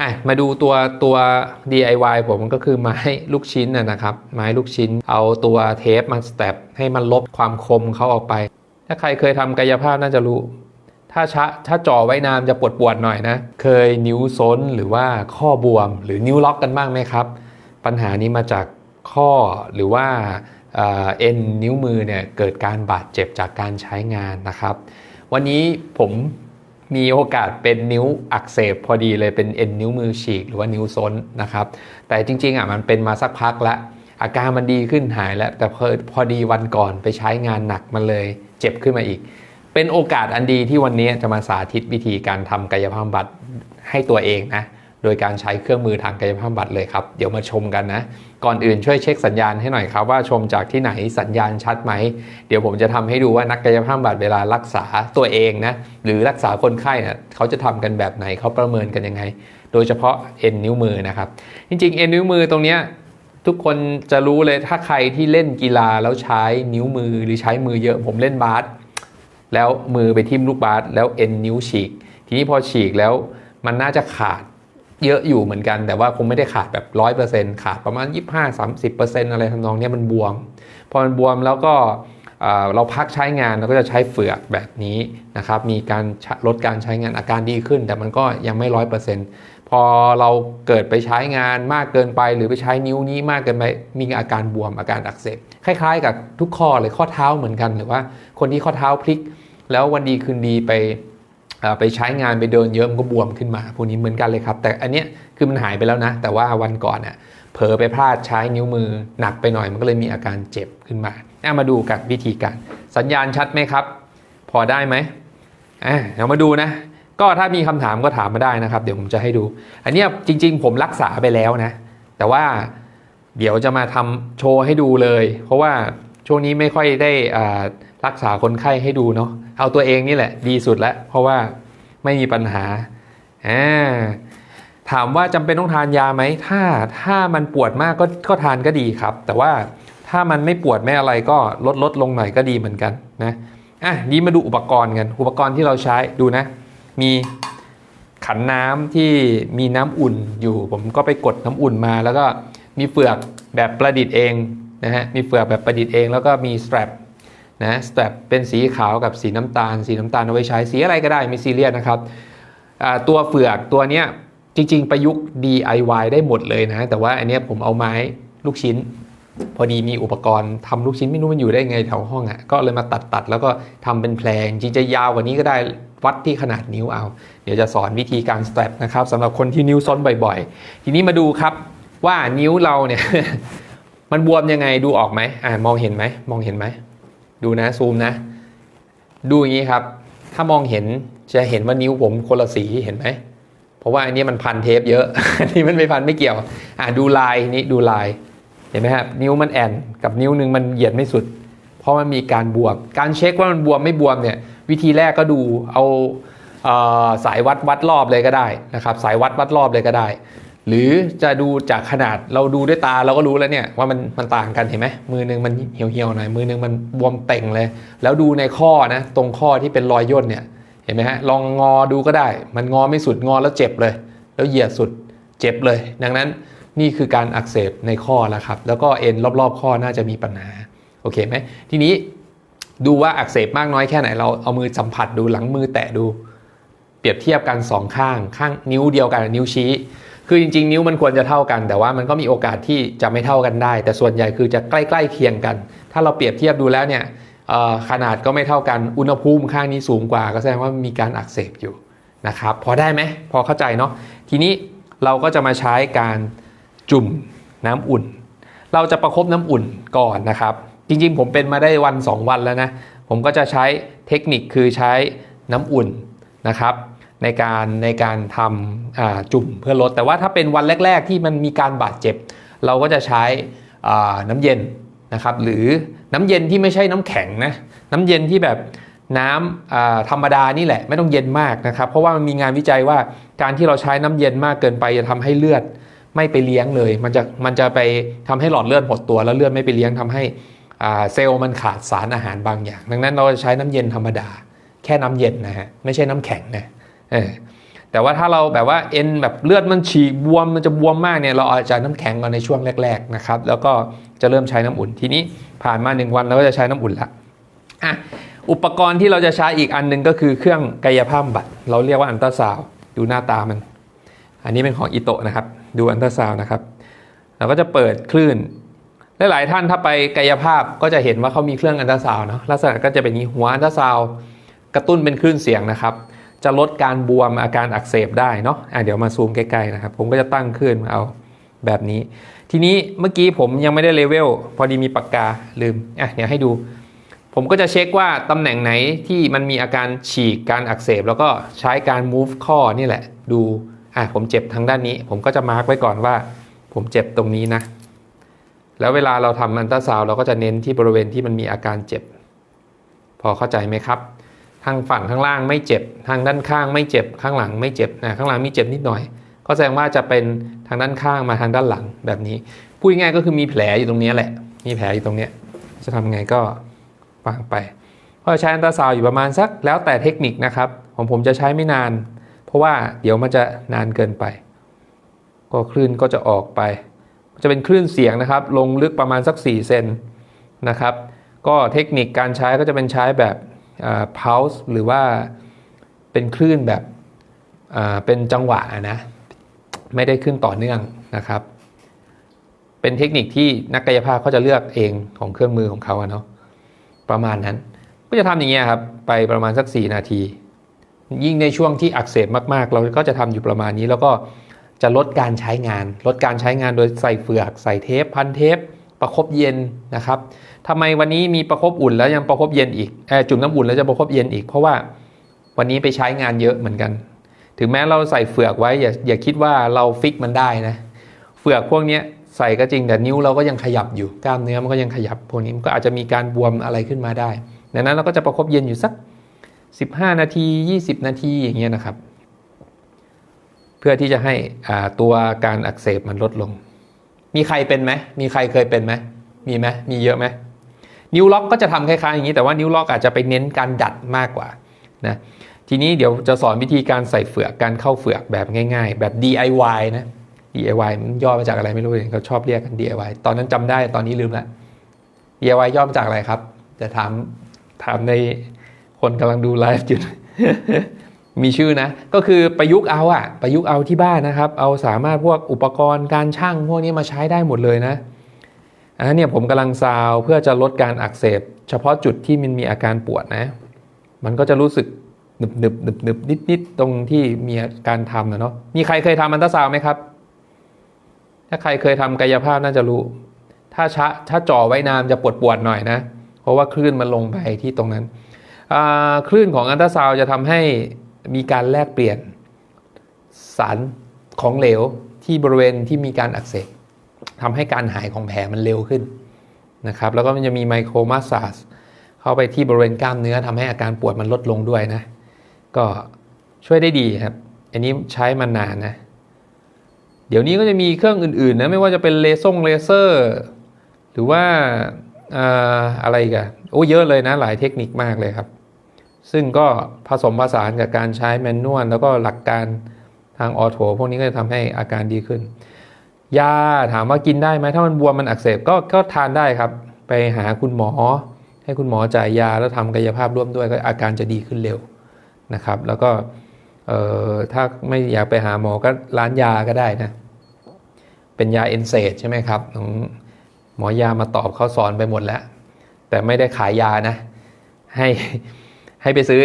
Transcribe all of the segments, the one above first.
อะมาดูตัวตัว DIY ผมก็คือไม้ลูกชิ้นนะครับ ไม้ลูกชิ้น เอาตัวเทปมาสแตปให้มันลบความคมเขาออกไป ถ้าใครเคยทำกายภาพน่าจะรู้ ถ้าชะถ้าจ่อไว้นานจะปวดปวดหน่อยนะ เคยนิ้วซ้นหรือว่าข้อบวม หรือนิ้วล็อกกันบ้างไหมครับ ปัญหานี้มาจากข้อหรือว่าเอ็นนิ้วมือเนี่ยเกิดการบาดเจ็บจากการใช้งานนะครับ วันนี้ผม มีโอกาสเป็นนิ้วอักเสบพอดีเลยเป็นเอ็นนิ้วมือฉีกหรือว่านิ้วซ้นนะครับ แต่จริงๆอะมันเป็นมาสักพักละอาการมันดีขึ้นหายแล้ว แต่พอพอดีวันก่อนไปใช้งานหนักมันเลยเจ็บขึ้นมาอีก เป็นโอกาสอันดีที่วันนี้จะมาสาธิตวิธีการทำกายภาพบำบัดให้ตัวเองนะ โดยการใช้เครื่องมือทางกายภาพบำบัดเลยครับ เดี๋ยวมาชมกันนะ ก่อนอื่นช่วยเช็คสัญญาณให้หน่อยครับ ว่าชมจากที่ไหนสัญญาณชัดไหม เดี๋ยวผมจะทำให้ดูว่านักกายภาพบำบัดเวลารักษาตัวเองนะ หรือรักษาคนไข้นะเขาจะทำกันแบบไหนเขาประเมินกันยังไง โดยเฉพาะเอ็นนิ้วมือนะครับ จริงๆเอ็นนิ้วมือตรงเนี้ยทุกคนจะรู้เลยถ้าใครที่เล่นกีฬาแล้วใช้นิ้วมือหรือใช้มือเยอะผมเล่นบาสแล้วมือไปทิ่มลูกบาสแล้วเอ็นนิ้วฉีก ทีนี้พอฉีกแล้วมันน่าจะขาด เยอะอยู่เหมือนกัน แต่ว่าคงไม่ได้ขาดแบบร้อยเปอร์เซ็นต์ขาดประมาณ 25 30เปอร์เซ็นต์อะไรทำนองนี้มันบวม พอมันบวมแล้วก็เราพักใช้งานเราก็จะใช้เฟือกแบบนี้นะครับ มีการลดการใช้งานอาการดีขึ้น แต่มันก็ยังไม่ร้อยเปอร์เซ็นต์พอเราเกิดไปใช้งานมากเกินไป หรือไปใช้นิ้วนี้มากเกินไปมีอาการบวมอาการอักเสบคล้ายๆ กับทุกข้อเลยข้อเท้าเหมือนกัน หรือว่าคนที่ข้อเท้าพลิก แล้ววันดีคืนดีไป ไปใช้งานไปเดินเยอะมันก็บวมขึ้นมา พวกนี้เหมือนกันเลยครับ แต่อันเนี้ยคือมันหายไปแล้วนะ แต่ว่าวันก่อนเน่ยเผลอไปพลาดใช้นิ้วมือหนักไปหน่อยมันก็เลยมีอาการเจ็บขึ้นมาเอามาดูกันวิธีการ สัญญาณชัดไหมครับ พอได้ไหมอะเดี๋ยวมาดูนะ ก็ถ้ามีคำถามก็ถามมาได้นะครับ เดี๋ยวผมจะให้ดู อันนี้จริง ๆ ผมรักษาไปแล้วนะ แต่ว่าเดี๋ยวจะมาทำโชว์ให้ดูเลย เพราะว่าช่วงนี้ไม่ค่อยได้รักษาคนไข้ให้ดูเนาะ เอาตัวเองนี่แหละ ดีสุดแล้ว เพราะว่าไม่มีปัญหาอ่าถามว่าจำเป็นต้องทานยาไหม ถ้าถ้ามันปวดมากก็ก็ทานก็ดีครับ แต่ว่าถ้ามันไม่ปวดไม่อะไรก็ลดลดลงหน่อยก็ดีเหมือนกันนะอะนี้มาดูอุปกรณ์กัน อุปกรณ์ที่เราใช้ดูนะ มีขันน้ำที่มีน้ำอุ่นอยู่ ผมก็ไปกดน้ำอุ่นมา แล้วก็มีเฟือกแบบประดิษฐ์เองนะฮะ มีเฟือกแบบประดิษฐ์เอง แล้วก็มีส t ตร p นะส t ตร p เป็นสีขาวกับสีน้ำตาล สีน้ำตาลเอาไว้ใช้สีอะไรก็ได้ไม่ซีเรียสนะครับตัวเฟือกตัวเนี้ยจริง ๆ ประยุกต์ DIY ได้หมดเลยนะ แต่ว่าอันนี้ผมเอาไม้ลูกชิ้น พอดีมีอุปกรณ์ทำลูกชิ้นไม่รู้มันอยู่ได้ไงแถวห้องอะ่ะก็เลยมาตัดตัดแล้วก็ทำเป็นแพลงจริงจะยาวกว่านี้ก็ได้วัดที่ขนาดนิ้วเอา เดี๋ยวจะสอนวิธีการสเต็ปนะครับสำหรับคนที่นิ้วซ้นบ่อยๆ ทีนี้มาดูครับว่านิ้วเราเนี่ยมันบวมยังไงดูออกไหมอ่ามองเห็นไหมมองเห็นไหม ดูนะซูมนะ ดูอย่างนี้ครับ ถ้ามองเห็นจะเห็นว่านิ้วผมคนละสีเห็นไหมเพราะว่าอันนี้มันพันเทปเยอะอันนี้มันไม่พันไม่เกี่ยว อะดูลายนี้ดูลายเห็นไหมครับนิ้วมันแอนกับนิ้วหนึ่งมันเหยียดไม่สุด เพราะมันมีการบวม การเช็คว่ามันบวมไม่บวมเนี่ย วิธีแรกก็ดูเอาเอ่อสายวัดวัดรอบเลยก็ได้นะครับ สายวัดวัดรอบเลยก็ได้ หรือจะดูจากขนาดเราดูด้วยตาเราก็รู้แล้วเนี่ยว่ามันมันต่างกันเห็นไหมมือหนึงมันเหี่ยวเหี่ยวๆหน่อยมือหนึงมันบวมเต่งเลย แล้วดูในข้อนะตรงข้อที่เป็นรอยย่นเนี่ยเห็นไหมฮะลองงอดูก็ได้ มันงอไม่สุดงอแล้วเจ็บเลย แล้วเหยียดสุดเจ็บเลย ดังนั้นนี่คือการอักเสบในข้อแล้วครับ แล้วก็เอ็นรอบๆ ข้อน่าจะมีปัญหาโอเคไหมทีนี้ดูว่าอักเสบมากน้อยแค่ไหนเราเอามือสัมผัสดูหลังมือแตะดู เปรียบเทียบกันสองข้าง ข้างนิ้วเดียวกันนิ้วชี้ คือจริง ๆ นิ้วมันควรจะเท่ากัน แต่ว่ามันก็มีโอกาสที่จะไม่เท่ากันได้ แต่ส่วนใหญ่คือจะใกล้ๆเคียงกัน ถ้าเราเปรียบเทียบดูแล้วเนี่ยขนาดก็ไม่เท่ากัน อุณหภูมิข้างนี้สูงกว่า ก็แสดงว่ามีการอักเสบอยู่นะครับ พอได้ไหม พอเข้าใจเนาะ ทีนี้เราก็จะมาใช้การจุ่มน้ำอุ่น เราจะประคบน้ำอุ่นก่อนนะครับ จริงๆ ผมเป็นมาได้วัน 2 วันแล้วนะ ผมก็จะใช้เทคนิคคือใช้น้ำอุ่นนะครับ ในการในการทำจุ่มเพื่อลด แต่ว่าถ้าเป็นวันแรก ๆ ที่มันมีการบาดเจ็บ เราก็จะใช้น้ำเย็นนะครับหรือน้ำเย็นที่ไม่ใช่น้ำแข็งนะน้ำเย็นที่แบบน้ำธรรมดานี่แหละไม่ต้องเย็นมากนะครับ เพราะว่ามันมีงานวิจัยว่าการที่เราใช้น้ำเย็นมากเกินไปจะทำให้เลือดไม่ไปเลี้ยงเลย มันจะมันจะไปทำให้หลอดเลือดหดตัวแล้วเลือดไม่ไปเลี้ยงทำให้เซลล์มันขาดสารอาหารบางอย่าง ดังนั้นเราจะใช้น้ำเย็นธรรมดา แค่น้ำเย็นนะฮะไม่ใช่น้ำแข็งนะ เออแต่ว่าถ้าเราแบบว่าเอ็นแบบเลือดมันฉีกบวมมันจะบวมมากเนี่ยเราอาจจะน้ำแข็งก่อนในช่วงแรกๆนะครับแล้วก็จะเริ่มใช้น้ำอุ่นทีนี้ผ่านมาหนึ่งวันเราก็จะใช้น้ำอุ่นละอะอุปกรณ์ที่เราจะใช้อีกอันหนึงก็คือเครื่องกายภาพบำบัดเราเรียกว่าอันตราซาวดูหน้าตามัน อันนี้เป็นของอิโตะนะครับ ดูอันตราซาวนะครับเราก็จะเปิดคลื่นหลายๆท่านถ้าไปกายภาพก็จะเห็นว่าเขามีเครื่องอันตราซาวเนาะลักษณะก็จะเป็นนี้หัวอันตราซาวกระตุ้นเป็นคลื่นเสียงนะครับ จะลดการบวมอาการอักเสบได้เนาะะเดี๋ยวมาซูมใกล้ๆนะครับ ผมก็จะตั้งคลื่นมาเอาแบบนี้ ทีนี้เมื่อกี้ผมยังไม่ได้เลเวลพอดีมีปากกาลืมอะเดี๋ยวให้ดู ผมก็จะเช็คว่าตำแหน่งไหนที่มันมีอาการฉีกการอักเสบ แล้วก็ใช้การ move ข้อนี่แหละ ดูอะผมเจ็บทางด้านนี้ ผมก็จะมาร์กไว้ก่อนว่า ผมเจ็บตรงนี้นะ แล้วเวลาเราทำอันตราซาวเราก็จะเน้นที่บริเวณที่มันมีอาการเจ็บ พอเข้าใจไหมครับ ทางฝั่งข้างล่างไม่เจ็บ ทางด้านข้างไม่เจ็บ ข้างหลังไม่เจ็บนะข้างหลังมีเจ็บนิดหน่อย ก็แสดงว่าจะเป็นทางด้านข้างมาทางด้านหลังแบบนี้พูดง่ายก็คือมีแผลอยู่ตรงนี้แหละ มีแผลอยู่ตรงนี้จะทำไงก็ฟังไปก็ใช้อันตราซาวอยู่ประมาณสักแล้วแต่เทคนิคนะครับของผมจะใช้ไม่นาน เพราะว่าเดี๋ยวมันจะนานเกินไป ก็คลื่นก็จะออกไป จะเป็นคลื่นเสียงนะครับ ลงลึกประมาณสัก 4 เซนนะครับ ก็เทคนิคการใช้ก็จะเป็นใช้แบบ อ่า pulse หรือว่าเป็นคลื่นแบบเป็นจังหวะนะไม่ได้ขึ้นต่อเนื่องนะครับ เป็นเทคนิคที่นักกายภาพเขาจะเลือกเองของเครื่องมือของเขาเนาะประมาณนั้น ก็จะทำอย่างเงี้ยครับไปประมาณสัก 4 นาที ยิ่งในช่วงที่อักเสบมากๆ เราก็จะทำอยู่ประมาณนี้แล้วก็จะลดการใช้งาน ลดการใช้งานโดยใส่เฟือก ใส่เทปพันเทป ประคบเย็นนะครับทำไมวันนี้มีประคบอุ่นแล้วยังประคบเย็นอีกเอจุ่มน้ำอุ่นแล้วจะประคบเย็นอีก เพราะว่าวันนี้ไปใช้งานเยอะเหมือนกัน ถึงแม้เราใส่เฟือกไว้อย่าอย่าคิดว่าเราฟิกมันได้นะ เฟือกพวกนี้ใส่ก็จริงแต่นิ้วเราก็ยังขยับอยู่กล้ามเนื้อมันก็ยังขยับพวกนี้มันก็อาจจะมีการบวมอะไรขึ้นมาได้ดังนั้นเราก็จะประคบเย็นอยู่สัก 15 นาที 20 นาทีอย่างเงี้ยนะครับ เพื่อที่จะให้ตัวการอักเสบมันลดลง มีใครเป็นไหมมีใครเคยเป็นไหมมีไหมมีเยอะไหมนิ้วล็อกก็จะทำคล้ายๆอย่างนี้แต่ว่านิ้วล็อกอาจจะไปเน้นการดัดมากกว่านะทีนี้เดี๋ยวจะสอนวิธีการใส่เฟือกการเข้าเฟือกแบบง่าย ๆ แบบ DIY นะ DIY มันย่อมาจากอะไรไม่รู้เลยเขาชอบเรียกกัน DIY ตอนนั้นจำได้ตอนนี้ลืมละ DIY ย่อมาจากอะไรครับ จะถามถามในคนกำลังดูไลฟ์อยู่ มีชื่อนะ ก็คือประยุกต์เอาอะประยุกต์เอาที่บ้านนะครับ เอาสามารถพวกอุปกรณ์การช่างพวกนี้มาใช้ได้หมดเลยนะอันนั้นเนี่ยผมกำลังซาวเพื่อจะลดการอักเสบ เฉพาะจุดที่มันมีอาการปวดนะ มันก็จะรู้สึกหนึบหนึบหนึบหนึบนิดนิดตรงที่มีการทำนะเนาะมีใครเคยทำอันตราซาวไหมครับ ถ้าใครเคยทำกายภาพน่าจะรู้ ถ้าชะถ้าจ่อไว้นานจะปวดปวดหน่อยนะ เพราะว่าคลื่นมันลงไปที่ตรงนั้นคลื่นของอันตราซาวจะทำให้ มีการแลกเปลี่ยนสารของเหลวที่บริเวณที่มีการอักเสบทำให้การหายของแผลมันเร็วขึ้นนะครับแล้วก็มันจะมีไมโครมาสซาจเข้าไปที่บริเวณกล้ามเนื้อทำให้อาการปวดมันลดลงด้วยนะ ก็ช่วยได้ดีครับ อันนี้ใช้มานานนะ เดี๋ยวนี้ก็จะมีเครื่องอื่นๆนะไม่ว่าจะเป็นเลเซอร์เลเซอร์ หรือว่าอ่าอะไรกันโอ้เยอะเลยนะหลายเทคนิคมากเลยครับ ซึ่งก็ผสมผสานกับการใช้แมนนวลแล้วก็หลักการทางออโถพวกนี้ก็จะทำให้อาการดีขึ้น ยาถามว่ากินได้ไหมถ้ามันบวมมันอักเสบก็ก็ทานได้ครับ ไปหาคุณหมอ ให้คุณหมอจ่ายยาแล้วทำกายภาพร่วมด้วยก็อาการจะดีขึ้นเร็วนะครับ แล้วก็ถ้าไม่อยากไปหาหมอก็ร้านยาก็ได้นะเป็นยาเอนเซดใช่ไหมครับของหมอยามาตอบเขาสอนไปหมดแล้ว แต่ไม่ได้ขายยานะ ให้ ให้ไปซื้อ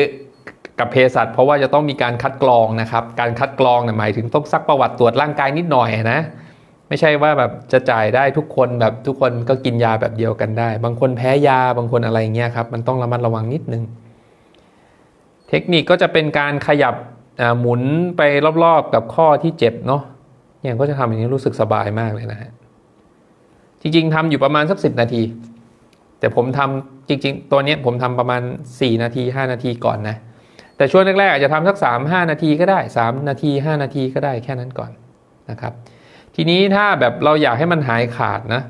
กับเภสัชเพราะว่าจะต้องมีการคัดกรองนะครับ การคัดกรองหมายถึงต้องซักประวัติตรวจร่างกายนิดหน่อยนะไม่ใช่ว่าแบบจะจ่ายได้ทุกคนแบบทุกคนก็กินยาแบบเดียวกันได้ บางคนแพ้ยาบางคนอะไรเงี้ยครับมันต้องระมัดระวังนิดนึง เทคนิคก็จะเป็นการขยับหมุนไปรอบๆกับข้อที่เจ็บเนาะเนี่ยก็จะทำอย่างนี้รู้สึกสบายมากเลยนะฮะจริงๆทำอยู่ประมาณสักสิบนาที แต่ผมทำจริง ๆ ตัวนี้ผมทำประมาณ 4 นาที 5 นาทีก่อนนะ แต่ช่วงแรกๆอาจจะทำสัก 3 5 นาทีก็ได้ 3 นาที 5 นาทีก็ได้แค่นั้นก่อนนะครับ ทีนี้ถ้าแบบเราอยากให้มันหายขาดนะ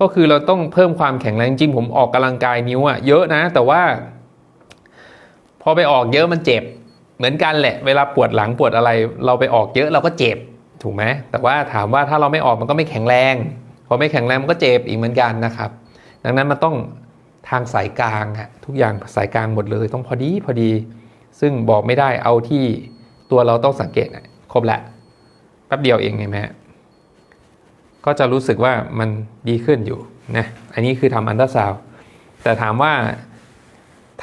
ก็คือเราต้องเพิ่มความแข็งแรงจริงผมออกกำลังกายนิ้วอะเยอะนะ แต่ว่า พอไปออกเยอะมันเจ็บ เหมือนกันแหละ เวลาปวดหลังปวดอะไร เราไปออกเยอะเราก็เจ็บถูกไหมแต่ว่าถามว่าถ้าเราไม่ออกมันก็ไม่แข็งแรง พอไม่แข็งแรงมันก็เจ็บอีกเหมือนกันนะครับ ดังนั้นมันต้องทางสายกลางอะทุกอย่างสายกลางหมดเลยต้องพอดีพอดี ซึ่งบอกไม่ได้เอาที่ตัวเราต้องสังเกตครบละแป๊บเดียวเองไงแม่ก็จะรู้สึกว่ามันดีขึ้นอยู่นะอันนี้คือทำอันตราซาวแต่ถามว่า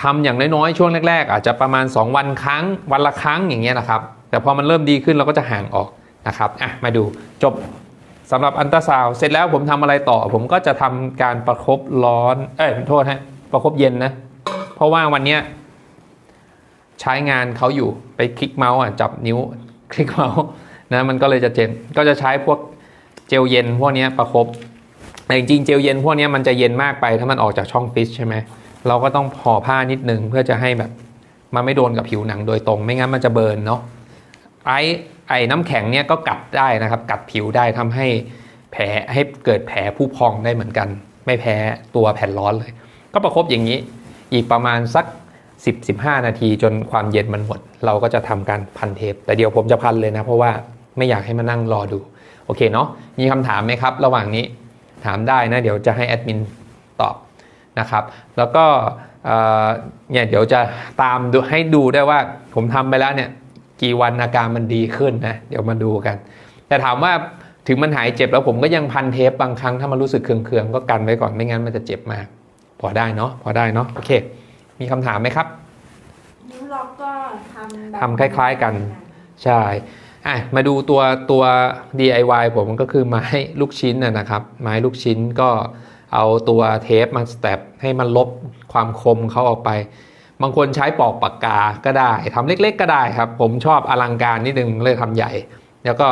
ทำอย่างน้อยๆช่วงแรก ๆ อาจจะประมาณ 2 วันครั้ง วันละครั้งอย่างเงี้ยนะครับ แต่พอมันเริ่มดีขึ้นเราก็จะห่างออกนะครับอะมาดูจบ สำหรับอันตราซาวเสร็จแล้วผมทำอะไรต่อ ผมก็จะทำการประคบร้อน เอ้ยโทษฮะประคบเย็นนะ เพราะว่าวันนี้ใช้งานเขาอยู่ไปคลิกเมาส์อะจับนิ้วคลิกเมาส์นะมันก็เลยจะเจ็บก็จะใช้พวกเจลเย็นพวกนี้ประคบแต่จริงๆเจลเย็นพวกนี้มันจะเย็นมากไปถ้ามันออกจากช่องฟิชใช่ไหมเราก็ต้องห่อผ้านิดนึงเพื่อจะให้แบบมันไม่โดนกับผิวหนังโดยตรง ไม่งั้นมันจะเบิร์นเนาะไอ ไอ้น้ำแข็งเนี้ยก็กัดได้นะครับ กัดผิวได้ทำให้แผลให้เกิดแผลผู้พองได้เหมือนกัน ไม่แพ้ตัวแผ่นร้อนเลย ก็ประคบอย่างนี้อีกประมาณสัก 10-15 นาทีจนความเย็นมันหมด เราก็จะทำการพันเทป แต่เดี๋ยวผมจะพันเลยนะ เพราะว่าไม่อยากให้มานั่งรอดู โอเคเนาะมีคำถามไหมครับ ระหว่างนี้ถามได้นะเดี๋ยวจะให้แอดมินตอบนะครับ แล้วก็เอ่อเนี่ยเดี๋ยวจะตามดูให้ดูได้ว่าผมทำไปแล้วเนี่ย กี่วันอาการมันดีขึ้นนะ เดี๋ยวมาดูกัน แต่ถามว่าถึงมันหายเจ็บแล้วผมก็ยังพันเทปบางครั้งถ้ามันรู้สึกเคืองๆก็กันไว้ก่อนไม่งั้นมันจะเจ็บมาก พอได้เนาะพอได้เนาะโอเค มีคำถามไหมครับนิ้วล็อกก็ทำแบบทำคล้าย ๆกัน ใช่อะมาดูตัวตัว DIY ผมก็คือไม้ลูกชิ้นนะนะครับ ไม้ลูกชิ้นก็เอาตัวเทปมาสแตปให้มันลบความคมเขาออกไป บางคนใช้ปอกปากกาก็ได้ทำเล็ก ๆ ก็ได้ครับ ผมชอบอลังการนิดนึงเลยทำใหญ่ แล้วก็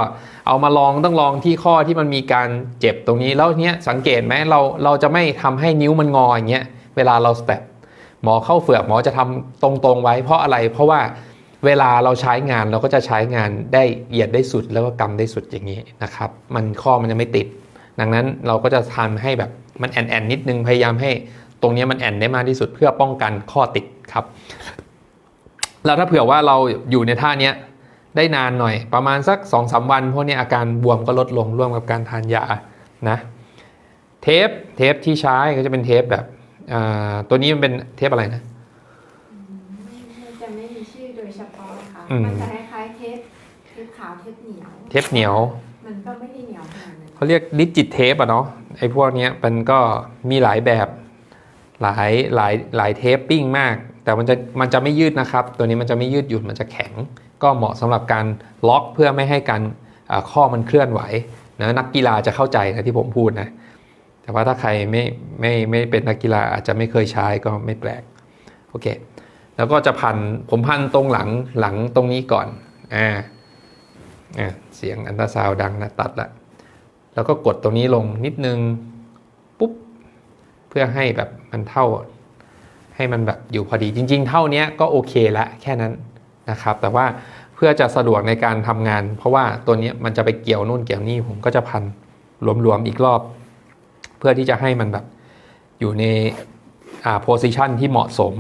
เอามาลองต้องลองที่ข้อที่มันมีการเจ็บตรงนี้แล้วเนี้ยสังเกตไหมเราเราจะไม่ทำให้นิ้วมันงออย่างเงี้ยเวลาเราสแตปหมอเข้าเฟือกหมอจะทำตรงๆไว้เพราะอะไร เพราะว่าเวลาเราใช้งานเราก็จะใช้งานได้เหยียดได้สุดแล้วก็กำได้สุดอย่างนี้นะครับ มันข้อมันจะไม่ติด ดังนั้นเราก็จะทำให้แบบมันแอนแอนนิดนึงพยายามให้ตรงเนี้ยมันแอนได้มากที่สุดเพื่อป้องกันข้อติด ครับ แล้วถ้าเผื่อว่าเราอยู่ในท่าเนี้ยได้นานหน่อย ประมาณสัก2อสวันพวกเนี้ยอาการบวมก็ลดลงร่วมกับการทานยานะเทปเทปที่ใช้ก็จะเป็นเทปแบบอ่าตัวนี้มันเป็นเทปอะไรนะมันจะไม่มีชื่อโดยเฉพาะค่ะอืมมันจะคล้ายๆเทปเทปขาวเทปเหนียว เทปเหนียวมันก็ไม่ได้เหนียวขนาดนั้นเขาเรียกดิจิตเทปอะเนาะไอ้พวกเนี้ยมันก็มีหลายแบบหลายหลายหลายเทปปิ้งมาก แต่มันจะมันจะไม่ยืดนะครับ ตัวนี้มันจะไม่ยืดหยุ่นมันจะแข็ง ก็เหมาะสำหรับการล็อกเพื่อไม่ให้การข้อมันเคลื่อนไหวนะนักกีฬาจะเข้าใจนะที่ผมพูดนะแต่ว่าถ้าใครไม่ไม่ไม่เป็นนักกีฬาอาจจะไม่เคยใช้ก็ไม่แปลกโอเคแล้วก็จะพันผมพันตรงหลังหลังตรงนี้ก่อนอ่าอ่าเสียงอันตราซาวดังนะตัดละแล้วก็กดตรงนี้ลงนิดนึงปุ๊บเพื่อให้แบบมันเท่า ให้มันแบบอยู่พอดีจริง ๆ เท่านี้ก็โอเคละแค่นั้นนะครับ แต่ว่าเพื่อจะสะดวกในการทำงาน เพราะว่าตัวนี้มันจะไปเกี่ยวนู่นเกี่ยวนี่ผมก็จะพันรวมๆอีกรอบ เพื่อที่จะให้มันแบบอยู่ในอ่าโพซิชันที่เหมาะสม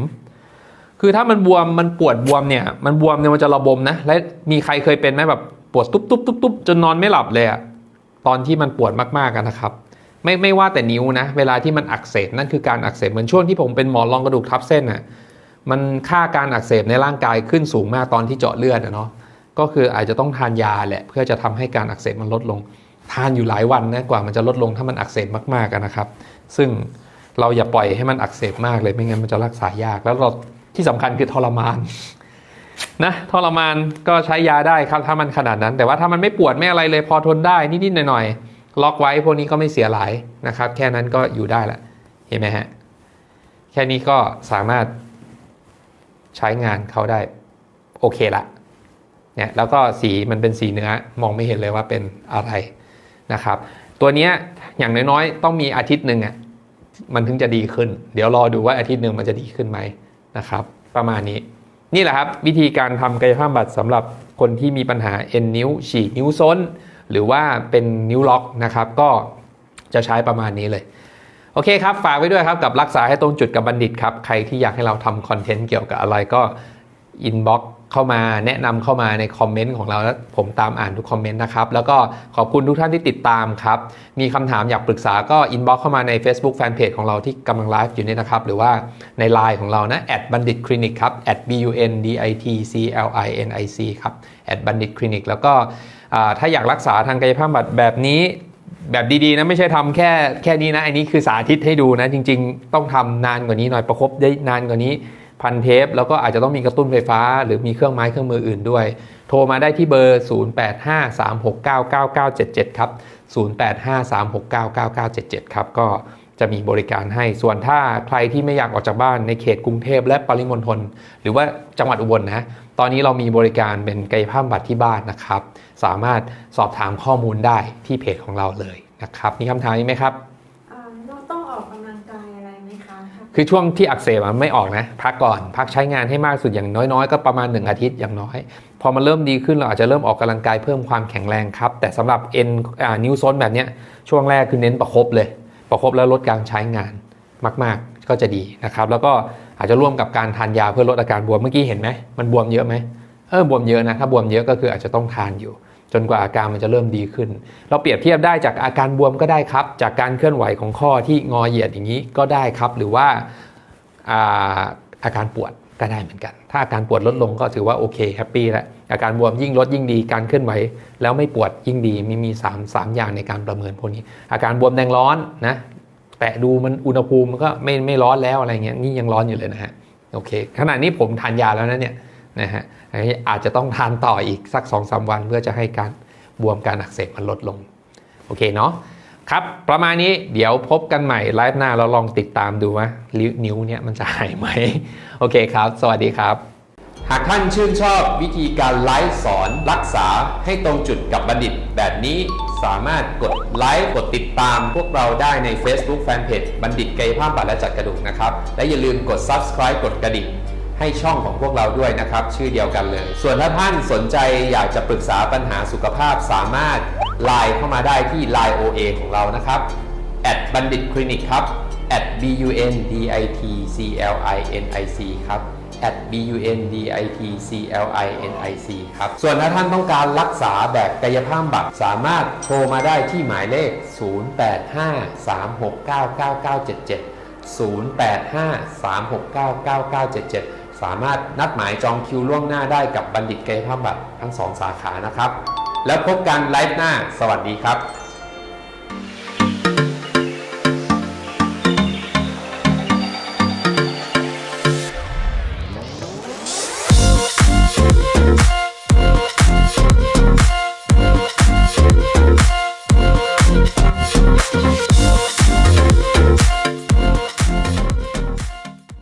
คือถ้ามันบวมมันปวดบวมเนี่ย มันบวมเนี่ยมันจะระบมนะ และมีใครเคยเป็นไหมแบบปวดตุ๊บตุ๊บตุ๊บตุ๊บจนนอนไม่หลับเลยอะตอนที่มันปวดมากๆอะนะครับ ไม่ไม่ว่าแต่นิ้วนะ เวลาที่มันอักเสบนั่นคือการอักเสบเหมือนช่วงที่ผมเป็นหมอนรองกระดูกทับเส้นอะมันค่าการอักเสบในร่างกายขึ้นสูงมากตอนที่เจาะเลือดเนาะก็คืออาจจะต้องทานยาแหละ เพื่อจะทำให้การอักเสบมันลดลง ทานอยู่หลายวันนะกว่ามันจะลดลงถ้ามันอักเสบมากๆนะครับ ซึ่งเราอย่าปล่อยให้มันอักเสบมากเลยไม่งั้นมันจะรักษายาก แล้วเราที่สำคัญคือทรมานนะทรมานก็ใช้ยาได้ครับถ้ามันขนาดนั้น แต่ว่าถ้ามันไม่ปวดไม่อะไรเลยพอทนได้นิดๆหน่อยๆ ล็อกไว้พวกนี้ก็ไม่เสียหลายนะครับ แค่นั้นก็อยู่ได้ละเห็นไหมฮะ แค่นี้ก็สามารถใช้งานเขาได้โอเคละเนี่ยแล้วก็สีมันเป็นสีเนื้อมองไม่เห็นเลยว่าเป็นอะไรนะครับ ตัวนี้อย่างน้อยๆ ต้องมีอาทิตย์หนึ่งอะมันถึงจะดีขึ้น เดี๋ยวรอดูว่าอาทิตย์หนึ่งมันจะดีขึ้นไหมนะครับ ประมาณนี้ นี่แหละครับ วิธีการทำกายภาพบำบัดสำหรับคนที่มีปัญหาเอ็นนิ้วฉีกนิ้วซ้น หรือว่าเป็นนิ้วล็อกนะครับก็จะใช้ประมาณนี้เลย โอเคครับ ฝากไว้ด้วยครับกับรักษาให้ตรงจุดกับบัณฑิตครับ ใครที่อยากให้เราทำคอนเทนต์เกี่ยวกับอะไรก็อินบ็อกเข้ามาแนะนำเข้ามาในคอมเมนต์ของเราแล้วผมตามอ่านทุกคอมเมนต์นะครับ แล้วก็ขอบคุณทุกท่านที่ติดตามครับ มีคำถามอยากปรึกษาก็อินบ็อกเข้ามาใน Facebook Fanpage ของเราที่กำลังไลฟ์อยู่นี่นะครับ หรือว่าใน Line ของเรานะ @bandit clinic ครับ b u n d i t c l i n i c ครับ @bandit clinic แล้วก็ ถ้าอยากรักษาทางกายภาพบำบัดแบบนี้แบบดีๆนะไม่ใช่ทำแค่แค่นี้นะอันนี้คือสาธิตให้ดูนะจริง ๆ ต้องทำนานกว่านี้หน่อยประคบได้นานกว่านี้พันเทป แล้วก็อาจจะต้องมีกระตุ้นไฟฟ้า หรือมีเครื่องไม้เครื่องมืออื่นด้วย โทรมาได้ที่เบอร์ 0853699977 ครับ 0853699977 ครับก็จะมีบริการให้ส่วนถ้าใครที่ไม่อยากออกจากบ้านในเขตกรุงเทพและปริมณฑลหรือว่าจังหวัดอุบลนะ ตอนนี้เรามีบริการเป็นกายภาพบำบัดที่บ้านนะครับ สามารถสอบถามข้อมูลได้ที่เพจของเราเลยนะครับ มีคำถามนี้ไหมครับอ่าเราต้องออกกำลังกายอะไรไหมคะถ้าคือช่วงที่อักเสบอะไม่ออกนะ พักก่อนพักใช้งานให้มากสุดอย่างน้อยๆ ก็ประมาณ 1 อาทิตย์อย่างน้อย พอมันเริ่มดีขึ้นเราอาจจะเริ่มออกกำลังกายเพิ่มความแข็งแรงครับ แต่สำหรับเอ็นอ่านิ้วโซนแบบเนี้ยช่วงแรกคือเน้นประคบเลย ประคบแล้วลดการใช้งานมาก ๆ ก็จะดีนะครับ แล้วก็ อาจจะร่วมกับการทานยาเพื่อลดอาการบวมเมื่อกี้เห็นไหมมันบวมเยอะไหมเออบวมเยอะนะถ้าบวมเยอะก็คืออาจจะต้องทานอยู่ จนกว่าอาการมันจะเริ่มดีขึ้น เราเปรียบเทียบได้จากอาการบวมก็ได้ครับ จากการเคลื่อนไหวของข้อที่งอเหยียดอย่างนี้ก็ได้ครับ หรือว่าอาอาการปวดก็ได้เหมือนกัน ถ้าอาการปวดลดลงก็ถือว่าโอเคแฮปปี้แล้วอาการบวมยิ่งลดยิ่งดี การเคลื่อนไหว แล้วไม่ปวดยิ่งดีมีมี3 3อย่างในการประเมินพวกนี้ อาการบวมแดงร้อนนะ ตะดูมันอุณหภูมิมันก็ไม่ไม่ร้อนแล้วอะไรเงี้ยนี่ยังร้อนอยู่เลยนะฮะโอเคขณะนี้ผมทานยาแล้วนะเนี่ยนะฮะอาจจะต้องทานต่ออีกสัก2อสวัน เพื่อจะให้การบวมการอักเสบมันลดลงโอเคเนาะครับ ประมาณนี้เดี๋ยวพบกันใหม่ไลฟ์หน้าเราลองติดตามดูว่านิ้วเนี่ยมันจะหายไหมโอเคครับ สวัสดีครับ หากท่านชื่นชอบวิธีการไลฟ์สอนรักษาให้ตรงจุดกับบัณฑิตแบบนี้ สามารถกดไลค์กดติดตามพวกเราได้ใน Facebook Fanpage บัณฑิตกายภาพบำบัดและจัดกระดูกนะครับ และอย่าลืมกด Subscribe กดกระดิ่งให้ช่องของพวกเราด้วยนะครับ ชื่อเดียวกันเลย ส่วนถ้าท่านสนใจอยากจะปรึกษาปัญหาสุขภาพสามารถไลน์เข้ามาได้ที่ Line OA ของเรานะครับบัณฑิตคลินิกครับ b u n d i t c l i n i c ครับ b u n d i t c l i n i c ครับ ส่วนถ้าท่านต้องการรักษาแบบกายภาพบำบัดสามารถโทรมาได้ที่หมายเลข 0853699977 0853699977 สามารถนัดหมายจองคิวล่วงหน้าได้กับบัณฑิตกายภาพบำบัดทั้งสองสาขานะครับ แล้วพบกันไลฟ์หน้า สวัสดีครับ